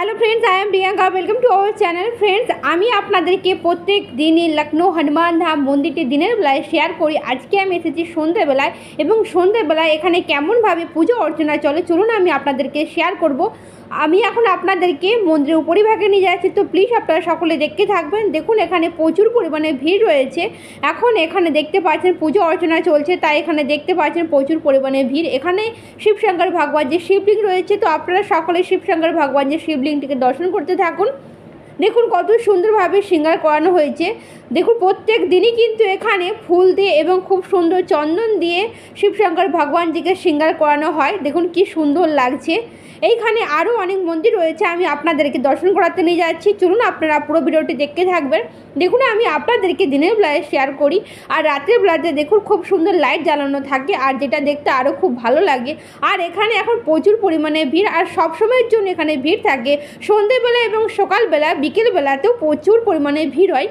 Hello friends I am Priyanka welcome to our channel friends আমি আপনাদেরকে প্রত্যেক দিনই লখনৌ হনুমান ধাম মন্দিরটি দিনের বেলায় শেয়ার করি। আজকে আমি এসেছি সন্ধ্যেবেলায় এবং সন্ধ্যেবেলায় এখানে কেমনভাবে পুজো অর্চনা চলে, চলুন আমি আপনাদেরকে শেয়ার করব। আমি এখন আপনাদেরকে মন্দিরের উপরিভাগে নিয়ে যাচ্ছি। তো প্লিজ আপনারা সকলে দেখতে থাকবেন। দেখুন, এখানে প্রচুর পরিমাণে ভিড় রয়েছে। এখন এখানে দেখতে পাচ্ছেন পুজো অর্চনা চলছে, তাই এখানে দেখতে পাচ্ছেন প্রচুর পরিমাণে ভিড়। এখানে শিবশঙ্কর ভগবান যে শিবলিঙ্গ রয়েছে, তো আপনারা সকলে শিবশঙ্কর ভগবান যে শিবলিঙ্গটিকে দর্শন করতে থাকুন। দেখুন কত সুন্দরভাবে শৃঙ্গার করানো হয়েছে। দেখুন প্রত্যেক দিনই কিন্তু এখানে ফুল দিয়ে এবং খুব সুন্দর চন্দন দিয়ে শিবশঙ্কর ভগবানজিকে শৃঙ্গার করানো হয়। দেখুন কি সুন্দর লাগছে। এইখানে আরও অনেক মন্দির রয়েছে, আমি আপনাদেরকে দর্শন করাতে নিয়ে যাচ্ছি। চলুন আপনারা পুরো ভিডিওটি দেখতে থাকবেন। দেখুন, আমি আপনাদেরকে দিনের বেলায় শেয়ার করি আর রাতের বেলাতে দেখুন খুব সুন্দর লাইট জ্বালানো থাকে আর যেটা দেখতে আরও খুব ভালো লাগে। আর এখানে এখন প্রচুর পরিমাণে ভিড় আর সবসময়ের জন্য এখানে ভিড় থাকে। সন্ধেবেলা এবং সকালবেলা বিকেলবেলাতেও প্রচুর পরিমাণে ভিড় হয়।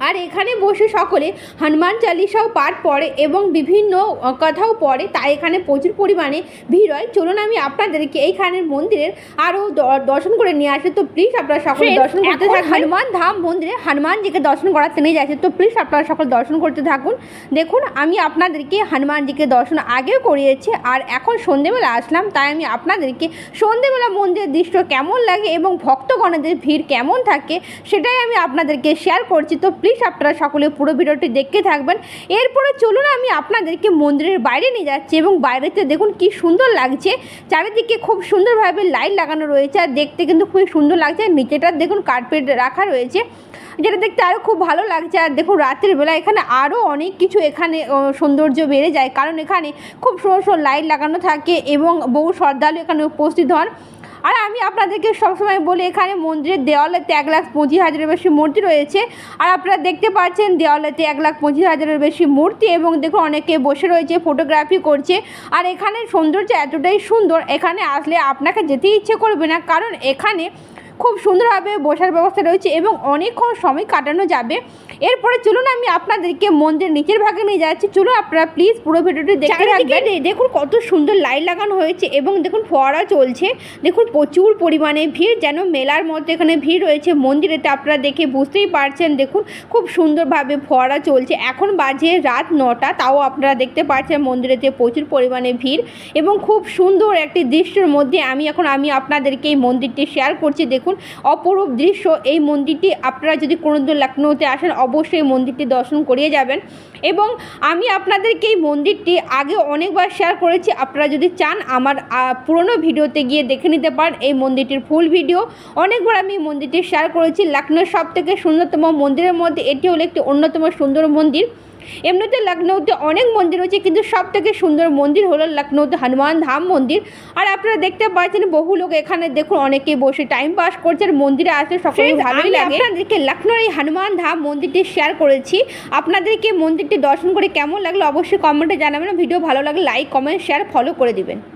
আর এখানে বসে সকলে হনুমান চালিসাও পাঠ পড়ে এবং বিভিন্ন কথাও পড়ে। তাই এখানে প্রচুর পরিমাণে ভিড় হয়। চলুন আমি আপনাদেরকে এইখানের মন্দিরের আরও দ- দর্শন করে নিয়ে আসি। তো প্লিজ আপনারা সকলে দর্শন করতে থাকুন। হনুমান ধাম মন্দিরে হনুমানজিকে দর্শন করাতে নিয়ে যাচ্ছে। তো প্লিজ আপনারা সকল দর্শন করতে থাকুন। দেখুন আমি আপনাদেরকে হনুমানজিকে দর্শন আগেও করিয়েছি আর এখন সন্ধেবেলা আসলাম। তাই আমি আপনাদেরকে সন্ধেবেলা মন্দিরের দৃশ্য কেমন লাগে এবং ভক্তগণদের ভিড় কেমন থাকে সেটাই আমি আপনাদেরকে শেয়ার করছি। তো প্লিজ আপনারা সকলে পুরো ভিডিওটি দেখতে থাকবেন। এরপরে চলুন আমি আপনাদেরকে মন্দিরের বাইরে নিয়ে যাচ্ছি এবং বাইরেতে দেখুন কি সুন্দর লাগছে। চারিদিকে খুব সুন্দরভাবে লাইট লাগানো রয়েছে আর দেখতে কিন্তু খুবই সুন্দর লাগছে। আর নিচেটা দেখুন কার্পেট রাখা রয়েছে। যেটা দেখতে আরও খুব ভালো লাগছে। আর দেখুন রাতের বেলা এখানে আরও অনেক কিছু এখানে সৌন্দর্য বেড়ে যায়। কারণ এখানে খুব সুন্দর সুন্দর লাইট লাগানো থাকে এবং বহু শ্রদ্ধালু এখানে উপস্থিত হন। আর আমি আপনাদেরকে সবসময় বলি, এখানে মন্দিরের দেওয়ালেতে এক লাখ পঁচিশ হাজারের বেশি মূর্তি রয়েছে। আর আপনারা দেখতে পাচ্ছেন দেওয়ালেতে এক লাখ পঁচিশ হাজারের বেশি মূর্তি এবং দেখুন অনেকে বসে রয়েছে ফটোগ্রাফি করছে। আর এখানে সৌন্দর্য এতটাই সুন্দর, এখানে আসলে আপনাকে যেতে ইচ্ছে করবে না। কারণ এখানে খুব সুন্দরভাবে বসার ব্যবস্থা রয়েছে এবং অনেকক্ষণ সময় কাটানো যাবে। এরপরে চলুন আমি আপনাদেরকে মন্দিরের নিচের ভাগে নিয়ে যাচ্ছি। চলুন আপনারা প্লিজ পুরো ভিডিওটি দেখতে থাকবেন। দেখুন কত সুন্দর লাইট লাগানো হয়েছে এবং দেখুন ফোয়ারা চলছে। দেখুন প্রচুর পরিমাণে ভিড়, যেন মেলার মতো এখানে ভিড় রয়েছে। মন্দিরেতে আপনারা দেখে বুঝতেই পারছেন, দেখুন খুব সুন্দরভাবে ফোয়ারা চলছে। এখন বাজে রাত নটা, তাও আপনারা দেখতে পাচ্ছেন মন্দিরেতে প্রচুর পরিমাণে ভিড় এবং খুব সুন্দর একটি দৃশ্যের মধ্যে আমি এখন, আমি আপনাদেরকে এই মন্দিরটি শেয়ার করছি। দেখুন অপরূপ দৃশ্য। এই মন্দিরটি আপনারা যদি কোনোদিন লখনৌতে আসেন, অবশ্যই এই মন্দিরটি দর্শন করিয়ে যাবেন। এবং আমি আপনাদেরকে এই মন্দিরটি আগে অনেকবার শেয়ার করেছি। আপনারা যদি চান, আমার পুরনো ভিডিওতে গিয়ে দেখে নিতে পারেন এই মন্দিরটির ফুল ভিডিও। অনেকবার আমি এই মন্দিরটি শেয়ার করেছি। লখনৌর সব থেকে সুন্দরতম মন্দিরের মধ্যে এটি হলো একটি অন্যতম সুন্দর মন্দির। এমনিতে লখনৌতে অনেক মন্দির রয়েছে কিন্তু সব থেকে সুন্দর মন্দির হলো লখনৌতে হনুমান ধাম মন্দির। আর আপনারা দেখতে পাচ্ছেন বহু লোক এখানে দেখুন অনেকেই বসে টাইম পাস করছে আর মন্দিরে আসতে সকলেই ভালোই লাগে। আপনাদেরকে লখনৌর এই হনুমান ধাম মন্দিরটি শেয়ার করেছি। আপনাদেরকে মন্দিরটি দর্শন করে কেমন লাগল অবশ্যই কমেন্টে জানাবেন। ভিডিও ভালো লাগলে লাইক কমেন্ট শেয়ার ফলো করে দিবেন।